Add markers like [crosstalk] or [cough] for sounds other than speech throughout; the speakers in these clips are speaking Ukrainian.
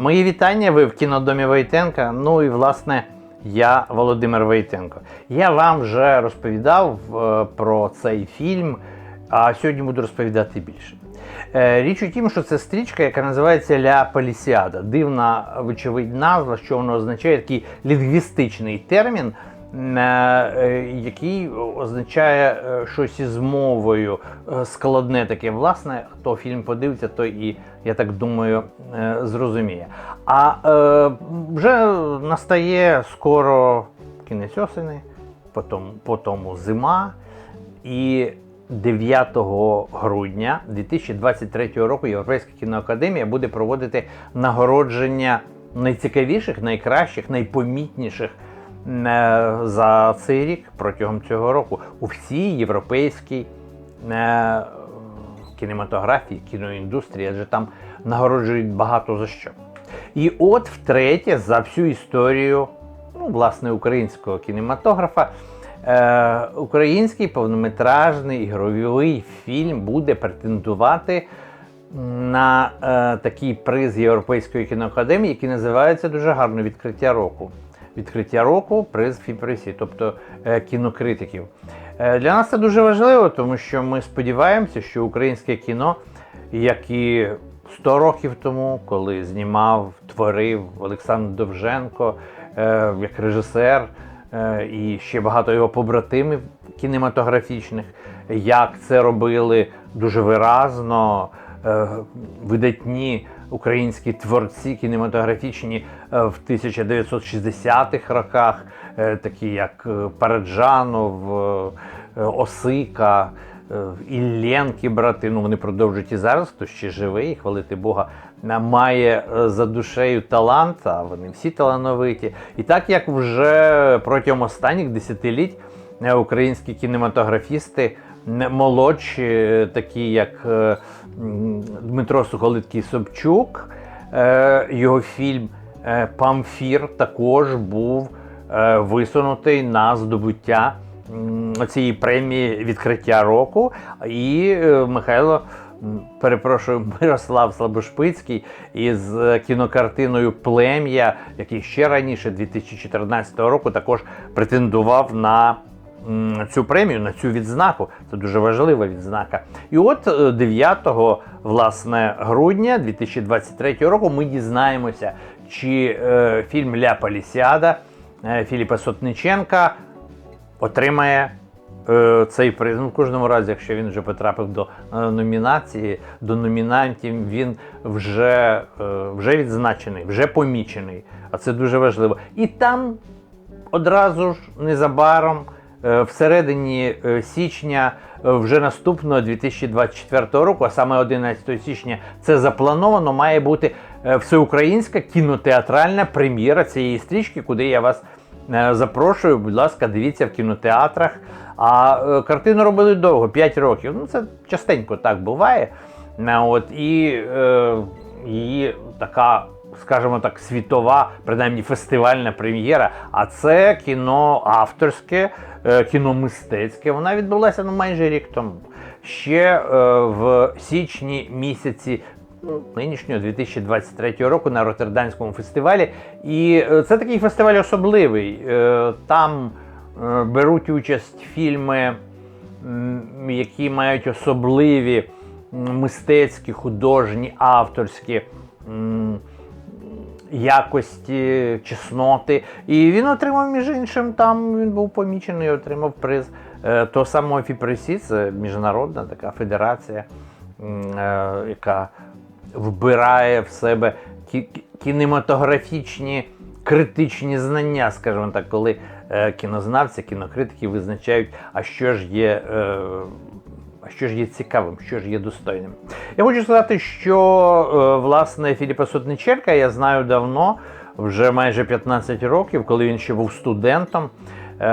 Мої вітання. Ви в кінодомі Войтенка. Ну і власне я Володимир Войтенко. Я вам вже розповідав е, про цей фільм, а сьогодні буду розповідати більше. Е, Річ у тім, що це стрічка, яка називається Ля Палісіада. Дивна, вочевидь, назва, що воно означає такий лінгвістичний термін, який означає е, щось із мовою е, складне таке. Власне, хто фільм подивиться, той і, я так думаю, е, зрозуміє. А е, вже настає скоро кінець осени, потім, потім зима. І 9 грудня 2023 року Європейська кіноакадемія буде проводити нагородження найцікавіших, найкращих, найпомітніших е, за цей рік протягом цього року у всій європейській е, кінематографії, кіноіндустрії, адже там нагороджують багато за що. І от втретє за всю історію ну, власне, українського кінематографа. Е, український повнометражний ігровий фільм буде претендувати на е, такий приз Європейської кіноакадемії, який називається дуже гарно відкриття року. Відкриття року приз Фіпресі, тобто е, кінокритиків. Е, для нас це дуже важливо, тому що ми сподіваємося, що українське кіно, як і 100 років тому, коли знімав, творив Олександр Довженко е, як режисер, і ще багато його побратимів кінематографічних, як це робили дуже виразно видатні українські творці кінематографічні е, в 1960-х роках, е, такі як е, Параджанов, Осика. Ілленки брати, ну вони продовжують і зараз, хто ще живий, хвалити Бога, має за душею талант, а вони всі талановиті. І так як вже протягом останніх десятиліть українські кінематографісти не- молодші, такі як е, Дмитро Сухолиткий Собчук, е, його фільм е, Памфір також був висунутий на здобуття цієї премії відкриття року. І Михайло, перепрошую, [laughs] Мирослав Слабошпицький із кінокартиною Плем'я, який ще раніше, 2014 року, також претендував на цю премію, на цю відзнаку. Це дуже важлива відзнака. І от е, 9 власне, грудня 2023 року ми дізнаємося, чи е, фільм Ля Палісіада е, Філіпа Сотниченка отримає е, цей приз. Ну, в кожному разі, якщо він вже потрапив до е, номінації, до номінантів, він вже, е, вже відзначений, вже помічений. А це дуже важливо. І там одразу ж незабаром, е, всередині е, січня е, вже наступного 2024 року, а саме 11 січня, це заплановано, має бути е, всеукраїнська кінотеатральна прем'єра цієї стрічки, куди я вас е, запрошую. Будь ласка, дивіться в кінотеатрах. А е, картину робили довго, 5 років. Ну, це частенько так буває. Е, От, і е, її така, скажімо так, світова, принаймні фестивальна прем'єра. А це кіно авторське, е, кіно мистецьке. Вона відбулася ну, майже рік тому. Ще е, в січні місяці. ну, Нинішнього 2023 року на Роттердамському фестивалі. І е, це такий фестиваль особливий. Там беруть участь фільми, які мають особливі мистецькі, художні, авторські якості, чесноти. І він отримав, між іншим, там він був помічений, отримав приз е, того самого Фіпресі, це міжнародна така федерація, е, яка вбирає в себе кі- кі- кінематографічні критичні знання, скажімо так, коли е, кінознавці, кінокритики визначають, а що ж є. Що ж є цікавим, що ж є достойним. Я хочу сказати, що е, власне Філіпа Сотниченка я знаю давно, вже майже 15 років, коли він ще був студентом. Е,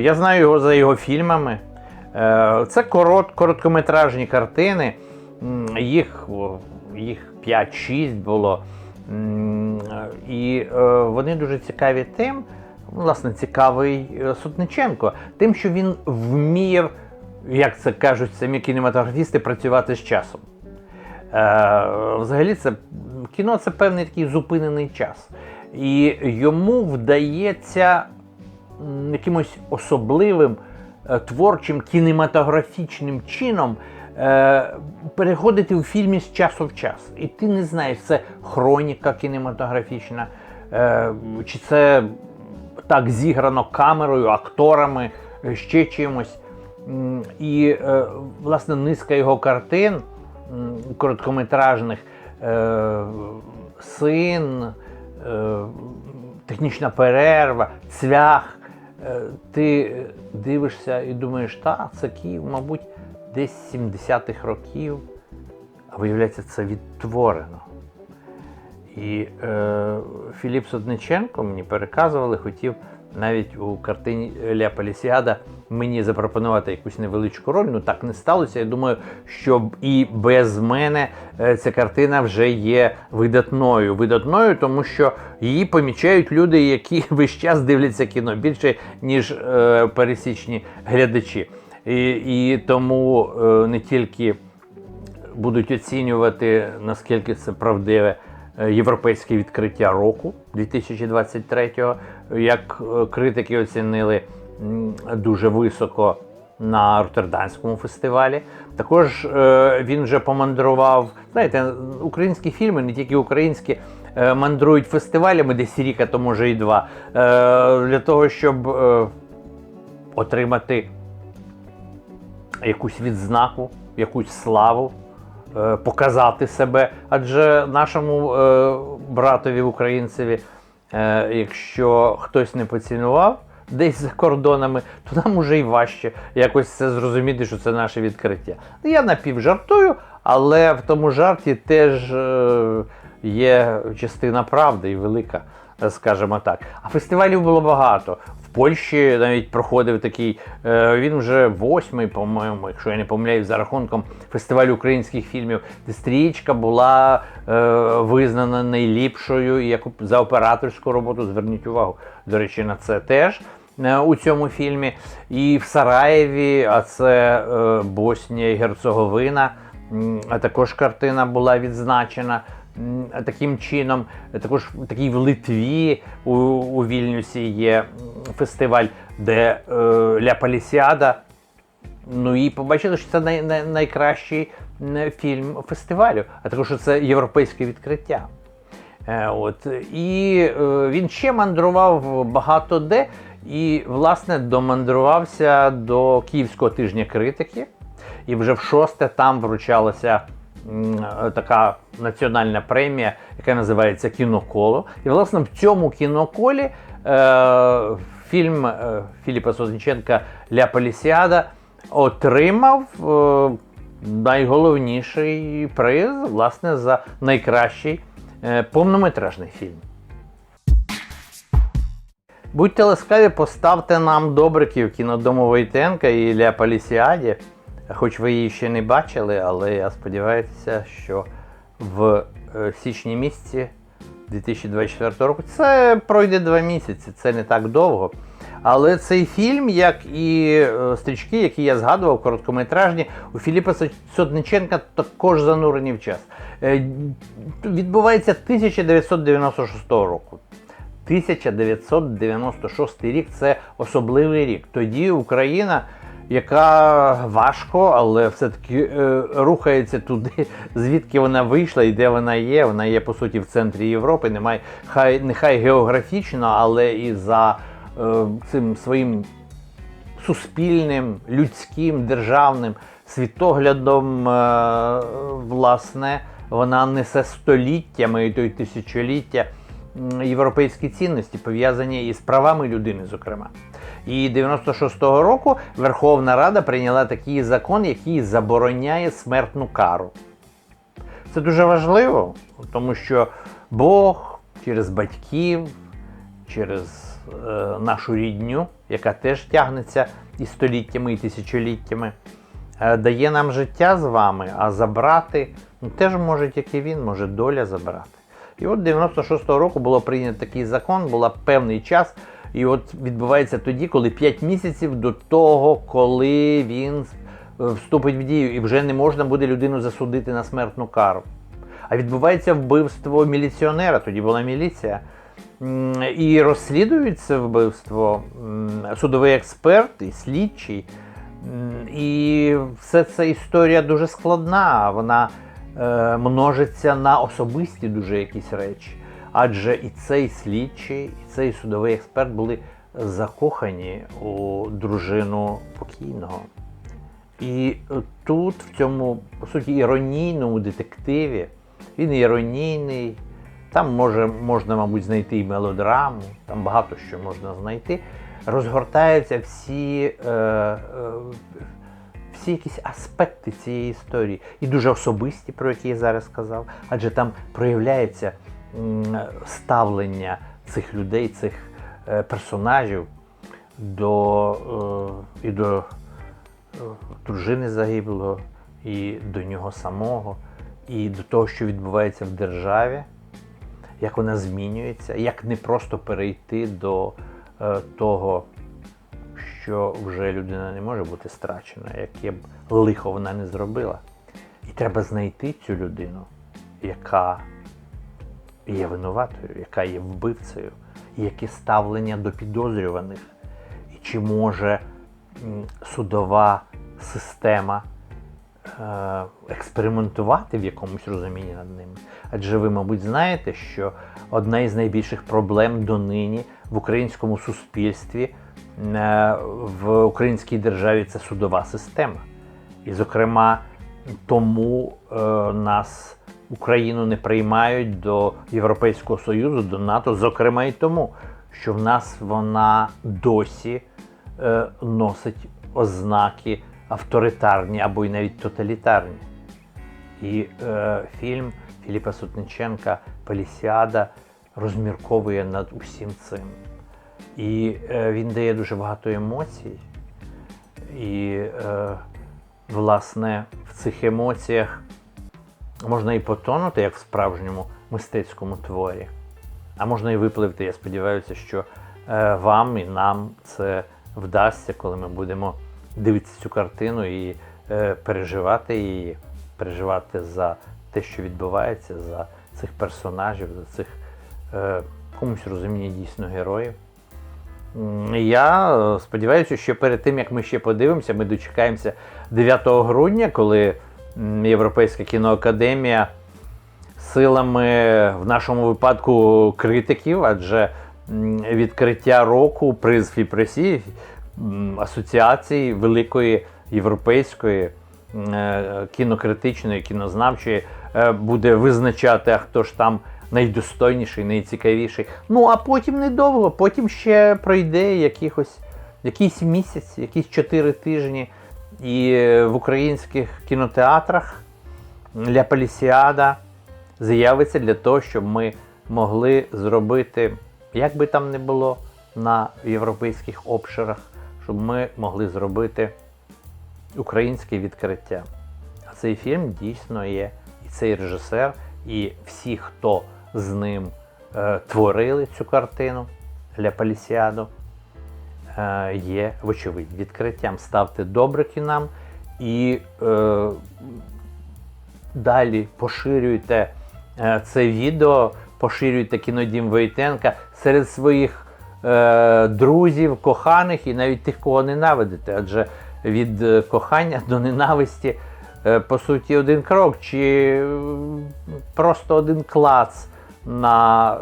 Я знаю його за його фільмами. Е, Це корот, короткометражні картини. Їх, їх 5-6 було. І вони дуже цікаві тим, власне, цікавий Сотниченко, тим, що він вміє, як це кажуть самі кінематографісти, працювати з часом. Е, Взагалі, це кіно це певний такий зупинений час. І йому вдається якимось особливим е, творчим кінематографічним чином е, переходити у фільмі з часу в час. І ти не знаєш, це хроніка кінематографічна, е, чи це так зіграно камерою, акторами, е, ще чимось. І, е, власне, низка його картин короткометражних е, син, е, технічна перерва, цвях. Ти дивишся і думаєш, та, це Київ, мабуть, десь 70-х років, а виявляється, це відтворено. І е, Філіп Сотниченко мені переказували, хотів навіть у картині Ля Палісіада мені запропонувати якусь невеличку роль. Ну так не сталося. Я думаю, що і без мене е, ця картина вже є видатною. Видатною, тому що її помічають люди, які [laughs] весь час дивляться кіно більше, ніж е, пересічні глядачі. І, і тому е, не тільки будуть оцінювати, наскільки це правдиве е, європейське відкриття року 2023-го, як е, критики оцінили дуже високо на Роттердамському фестивалі. Також е, він вже помандрував. Знаєте, українські фільми, не тільки українські, е, мандрують фестивалями десь рік, а то може і два, для того, щоб отримати якусь відзнаку, якусь славу, показати себе. Адже нашому братові українцеві, якщо хтось не поцінував десь за кордонами, то нам уже й важче якось це зрозуміти, що це наше відкриття. Я напівжартую, але в тому жарті теж е, є частина правди і велика, е, скажімо так. А фестивалів було багато. В Польщі навіть проходив такий, е, він вже восьмий, по-моєму, якщо я не помиляюсь, за рахунком фестивалю українських фільмів, де стрічка була е, визнана найліпшою як за операторську роботу. Зверніть увагу, до речі, на це теж. е, У цьому фільмі і в Сараєві, а це е, Боснія і Герцеговина. А також картина була відзначена таким чином. Також такий в Литві у, у Вільнюсі є фестиваль, де е, Ля Палісіада. Ну і побачили, що це най, най, найкращий фільм фестивалю, а також що це європейське відкриття. Е, От. І е, він ще мандрував багато де, і, власне, домандрувався до Київського тижня критики. І вже в шосте там вручалася така національна премія, яка називається Кіноколо. І, власне, в цьому кіноколі е, фільм е, Філіпа Созніченка Ля Полісіада отримав е, найголовніший приз, власне, за найкращий е, повнометражний фільм. Будьте ласкаві, поставте нам добриків кінодому Войтенка і Ля Палісіаді. Хоч ви її ще не бачили, але я сподіваюся, що в е, січні місяці 2024 року це пройде два місяці, це не так довго. Але цей фільм, як і е, стрічки, які я згадував, короткометражні, у Філіпа Сотниченка також занурені в час. Е, Відбувається 1996 року. 1996 рік це особливий рік. Тоді Україна, яка важко, але все-таки е, рухається туди, [laughs] звідки вона вийшла і де вона є. Вона є по суті в центрі Європи. Немає хай нехай географічно, але і за е, цим своїм суспільним, людським, державним світоглядом, е, власне, вона несе століттями і то й тисячоліття європейські цінності, пов'язані із правами людини, зокрема. І 96-го року Верховна Рада прийняла такий закон, який забороняє смертну кару. Це дуже важливо, тому що Бог через батьків, через е, нашу рідню, яка теж тягнеться і століттями, і тисячоліттями, е, дає нам життя з вами, а забрати ну, теж може тільки він, може доля забрати. І от 96-го року було прийнято такий закон, була певний час, і от відбувається тоді, коли 5 місяців до того, коли він е, вступить в дію, і вже не можна буде людину засудити на смертну кару. А відбувається вбивство міліціонера, тоді була міліція. І розслідують це вбивство судовий експерт і слідчий. І все це історія дуже складна. Вона е, множиться на особисті дуже якісь речі. Адже і цей слідчий, і цей судовий експерт були закохані у дружину покійного. І тут, в цьому, по суті, іронійному детективі, він іронійний, там може, можна, мабуть, знайти і мелодраму, там багато що можна знайти. Розгортаються всі, е, е, всі якісь аспекти цієї історії, і дуже особисті, про які я зараз сказав, адже там проявляється ставлення цих людей, цих е, персонажів до, е, і до е, дружини загиблого, і до нього самого, і до того, що відбувається в державі, як вона змінюється, як не просто перейти до того, що вже людина не може бути страчена, яке б лихо вона не зробила. І треба знайти цю людину, яка є винуватою, яка є вбивцею, яке ставлення до підозрюваних, і чи може судова система е, експериментувати в якомусь розумінні над ними. Адже ви, мабуть, знаєте, що одна із найбільших проблем донині в українському суспільстві, е, в українській державі це судова система. І, зокрема, тому е, нас, Україну, не приймають до Європейського Союзу, до НАТО, зокрема і тому, що в нас вона досі е, носить ознаки авторитарні або й навіть тоталітарні. І е, фільм Філіпа Сутниченка Пелісіада розмірковує над усім цим. І е, він дає дуже багато емоцій. І, е, власне, в цих емоціях можна і потонути, як в справжньому мистецькому творі, а можна і випливти. Я сподіваюся, що е, вам і нам це вдасться, коли ми будемо дивитися цю картину і е, переживати її, переживати за те, що відбувається, за цих персонажів, за цих е, комусь розумінні дійсно героїв. Я сподіваюся, що перед тим, як ми ще подивимося, ми дочекаємося 9 грудня, коли Європейська кіноакадемія силами в нашому випадку критиків, адже відкриття року приз Фіпресі, асоціації великої європейської е, кінокритичної, кінознавчої, е, буде визначати, а хто ж там найдостойніший, найцікавіший. Ну а потім недовго, потім ще пройде якихось, якийсь місяць, якісь чотири тижні. І е, в українських кінотеатрах Ля Палісіада з'явиться для того, щоб ми могли зробити, як би там не було на європейських обширах, щоб ми могли зробити українське відкриття. А цей фільм дійсно є і цей режисер, і всі, хто з ним е, творили цю картину Ля Палісіаду, є, вочевидь, відкриттям. Ставте добрики нам і е, далі поширюйте е, це відео, поширюйте кінодім Войтенка серед своїх е, друзів, коханих і навіть тих, кого ненавидите. Адже від е, кохання до ненависті, е, по суті, один крок, чи е, просто один клац. Е, на,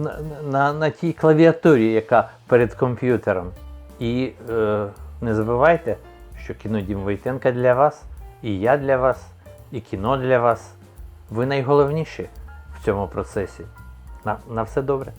на, на, на тій клавіатурі, яка перед комп'ютером. І е, не забувайте, що кінодім Войтенка для вас, і я для вас, і кіно для вас. Ви найголовніші в цьому процесі. На, на все добре.